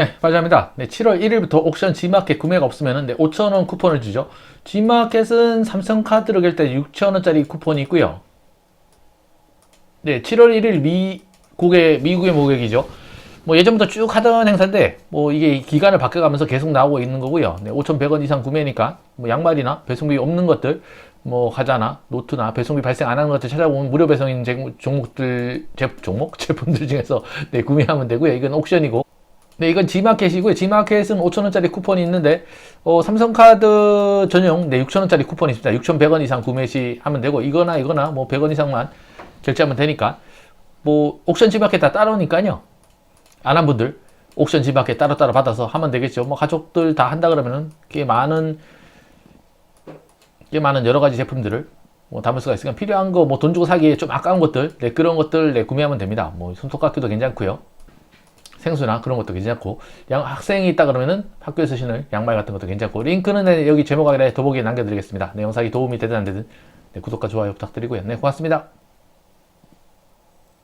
네, 맞습니다. 네, 7월 1일부터 옥션 G마켓 구매가 없으면 네, 5,000원 쿠폰을 주죠. G마켓은 삼성카드로 결때 6,000원짜리 쿠폰이 있고요. 네, 7월 1일 미국의 미국의 모객이죠. 뭐 예전부터 쭉 하던 행사인데 뭐 이게 기간을 바뀌어가면서 계속 나오고 있는 거고요. 네, 5,100원 이상 구매니까 뭐 양말이나 배송비 없는 것들 뭐 과자나 노트나 배송비 발생 안 하는 것들 찾아보면 무료 배송인 제- 종목들 제, 종목 제품들 중에서 네, 구매하면 되고요. 이건 옥션이고 네, 이건 G마켓이고요. G마켓은 5,000원짜리 쿠폰이 있는데, 어, 삼성카드 전용, 네, 6,000원짜리 쿠폰이 있습니다. 6,100원 이상 구매 시 하면 되고, 이거나 이거나 뭐 100원 이상만 결제하면 되니까, 뭐, 옥션 G마켓 다 따로니까요. 안 한 분들, 옥션 G마켓 따로따로 받아서 하면 되겠죠. 뭐, 가족들 다 한다 그러면은, 꽤 많은, 꽤 많은 여러 가지 제품들을 뭐 담을 수가 있으니까 필요한 거, 뭐, 돈 주고 사기에 좀 아까운 것들, 네, 그런 것들, 네, 구매하면 됩니다. 뭐, 손톱깎이도 괜찮고요. 생수나 그런 것도 괜찮고 양 학생이 있다 그러면은 학교에서 신을 양말 같은 것도 괜찮고 링크는 네, 여기 제목 아래 더보기에 남겨드리겠습니다. 네, 영상이 도움이 되든 안 되든 네, 구독과 좋아요 부탁드리고요. 네, 고맙습니다.